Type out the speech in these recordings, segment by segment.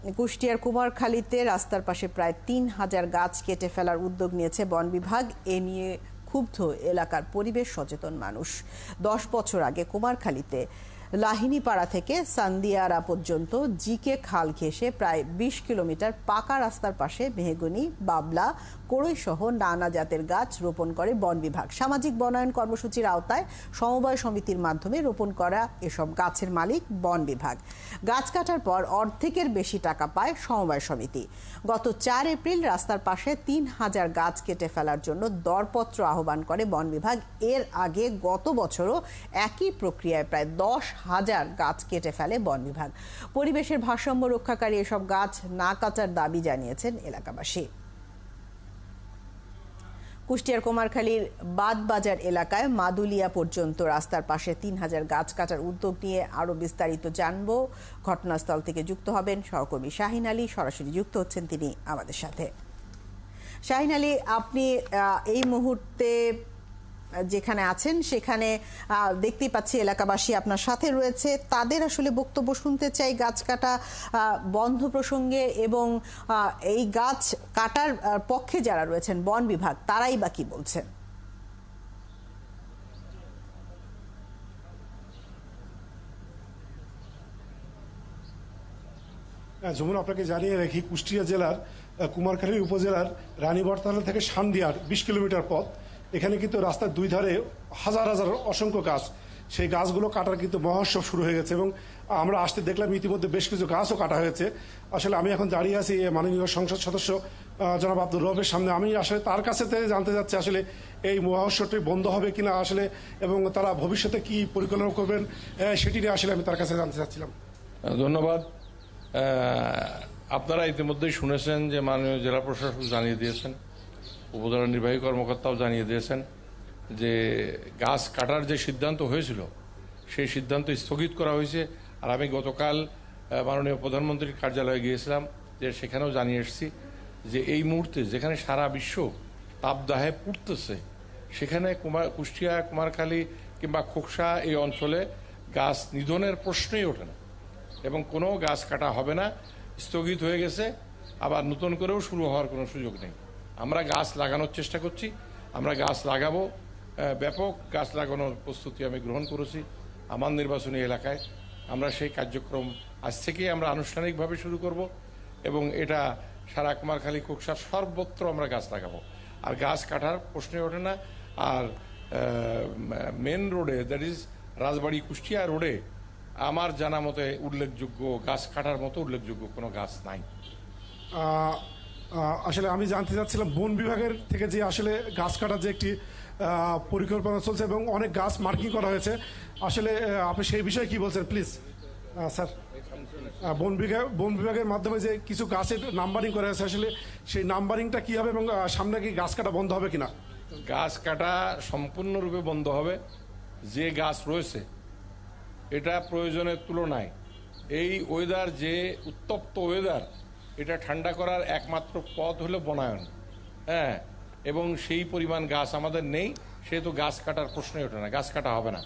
কুষ্টিয়ার কুমারখালীতে রাস্তার পাশে প্রায় তিন হাজার গাছ কেটে ফেলার উদ্যোগ নিয়েছে বন বিভাগ। এ নিয়ে ক্ষুব্ধ এলাকার পরিবেশ সচেতন মানুষ। দশ বছর আগে কুমারখালীতে লাহিনীপাড়া থেকে সান্দিয়ারা পর্যন্ত জিকে খাল ঘেঁষে প্রায় বিশ কিলোমিটার পাকা রাস্তার পাশে মেহগনি, বাবলা সহ নানা জাতের গাছ রোপণ করে বন বিভাগ। সামাজিক বনায়ন কর্মসূচির আওতায় সমবায় সমিতির মাধ্যমে রোপণ করা এসব গাছের মালিক বন বিভাগ। গাছ কাটার পর অর্ধেকের বেশি টাকা পায় সমবায় সমিতি। গত চার এপ্রিল রাস্তার পাশে তিন হাজার গাছ কেটে ফেলার জন্য দরপত্র আহ্বান করে বন বিভাগ। এর আগে গত বছরও একই প্রক্রিয়ায় প্রায় দশ হাজার গাছ কেটে ফেলে বন বিভাগ। পরিবেশের ভারসাম্য রক্ষাকারী এসব গাছ না কাটার দাবি জানিয়েছেন এলাকাবাসী। কুষ্টিয়ার কুমারখালীর বাদবাজার এলাকায় মাদুলিয়া পর্যন্ত রাস্তার পাশে তিন হাজার গাছ কাটার উদ্যোগ নিয়ে আরও বিস্তারিত জানব। ঘটনাস্থল থেকে যুক্ত হবেন সহকর্মী শাহিন আলী। সরাসরি যুক্ত হচ্ছেন তিনি আমাদের সাথে। শাহিন আলী, আপনি এই মুহূর্তে যেখানে আছেন সেখানে আহ, দেখতেই পাচ্ছি এলাকাবাসী আপনার সাথে রয়েছে। তাদের আসলে বক্তব্য শুনতে চাই গাছ কাটা বন্ধ প্রসঙ্গে এবং এই গাছ কাটার পক্ষে যারা রয়েছেন বন বিভাগ তারাই বা কি বলছেন? হ্যাঁ যেমন আপনাকে জানিয়ে রাখি কুষ্টিয়া জেলার কুমারখালী উপজেলার রানীবরতলা থেকে সান্দিয়ার বিশ কিলোমিটার পথ। এখানে কিন্তু রাস্তার দুই ধারে হাজার হাজার অসংখ্য গাছ। সেই গাছগুলো কাটার কিন্তু মহোৎসব শুরু হয়ে গেছে এবং আমরা আসতে দেখলাম ইতিমধ্যে বেশ কিছু গাছও কাটা হয়েছে। আসলে আমি এখন দাঁড়িয়ে আছি মাননীয় সংসদ সদস্য জনাব আব্দুর রবের সামনে। আমি আসলে তার কাছে জানতে চাচ্ছি আসলে এই মহোৎসবটি বন্ধ হবে কিনা আসলে এবং তারা ভবিষ্যতে কি পরিকল্পনা করবেন সেটি নিয়ে আসলে আমি তার কাছে জানতে চাচ্ছিলাম। ধন্যবাদ। আপনারা ইতিমধ্যেই শুনেছেন যে মাননীয় জেলা প্রশাসক জানিয়ে দিয়েছেন। উপজেলা নির্বাহী কর্মকর্তাও জানিয়ে দিয়েছেন যে গাছ কাটার যে সিদ্ধান্ত হয়েছিল, সেই সিদ্ধান্ত স্থগিত করা হয়েছে। আর আমি গতকাল মাননীয় প্রধানমন্ত্রীর কার্যালয়ে গিয়েছিলাম, যে সেখানেও জানিয়ে এসেছি যে এই মুহূর্তে যেখানে সারা বিশ্ব তাপদাহে পুড়তেছে, সেখানে কুমার, কুষ্টিয়া, কুমারখালী কিংবা খোকসা এই অঞ্চলে গাছ নিধনের প্রশ্নই ওঠে না এবং কোনো গাছ কাটা হবে না, স্থগিত হয়ে গেছে, আবার নতুন করেও শুরু হওয়ার কোনো সুযোগ নেই। আমরা গাছ লাগানোর চেষ্টা করছি, আমরা গাছ লাগাবো ব্যাপক গাছ লাগানোর প্রস্তুতি আমি গ্রহণ করেছি আমার নির্বাচনী এলাকায়। আমরা সেই কার্যক্রম আজ থেকেই আমরা আনুষ্ঠানিকভাবে শুরু করব এবং এটা সারা কুমারখালী কুকসার সর্বত্র আমরা গাছ লাগাবো। আর গাছ কাটার প্রশ্নই ওঠে না। আর মেন রোডে দ্যাট ইজ রাজবাড়ি কুষ্টিয়া রোডে আমার জানা মতে উল্লেখযোগ্য, গাছ কাটার মতো উল্লেখযোগ্য কোনো গাছ নাই। আসলে আমি জানতে চাচ্ছিলাম, বন বিভাগের থেকে যে আসলে গাছ কাটার যে একটি পরিকল্পনা চলছে এবং অনেক গাছ মার্কিং করা হয়েছে। আসলে আপনি সেই বিষয়ে কি বলছেন? Please sir. বন বিভাগ, বন বিভাগের মাধ্যমে যে কিছু গাছের নাম্বারিং করা হয়েছে, আসলে সেই নাম্বারিংটা কি হবে এবং সামনে কি গাছ কাটা বন্ধ হবে কিনা? গাছ কাটা সম্পূর্ণরূপে বন্ধ হবে। যে গাছ রয়েছে, এটা প্রয়োজনের তুলনায়, এই ওয়েদার যে উত্তপ্ত ওয়েদার এটা ঠান্ডা করার একমাত্র পথ হলো বনায়ন। হ্যাঁ এবং সেই পরিমাণ গাছ আমাদের নেই, সেহেতু গাছ কাটার প্রশ্নই ওঠে না, গাছ কাটা হবে না।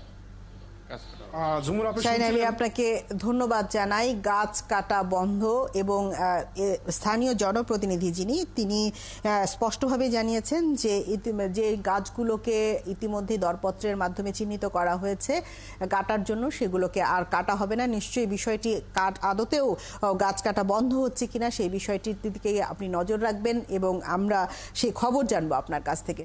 আপনাকে ধন্যবাদ জানাই। গাছ কাটা বন্ধ এবং স্থানীয় জনপ্রতিনিধি যিনি তিনি স্পষ্টভাবে জানিয়েছেন যে যে গাছগুলোকে ইতিমধ্যে দরপত্রের মাধ্যমে চিহ্নিত করা হয়েছে কাটার জন্য সেগুলোকে আর কাটা হবে না। নিশ্চয়ই বিষয়টি কাট আদতেও গাছ কাটা বন্ধ হচ্ছে কিনা সেই বিষয়টির দিকে আপনি নজর রাখবেন এবং আমরা সেই খবর জানব আপনার কাছ থেকে।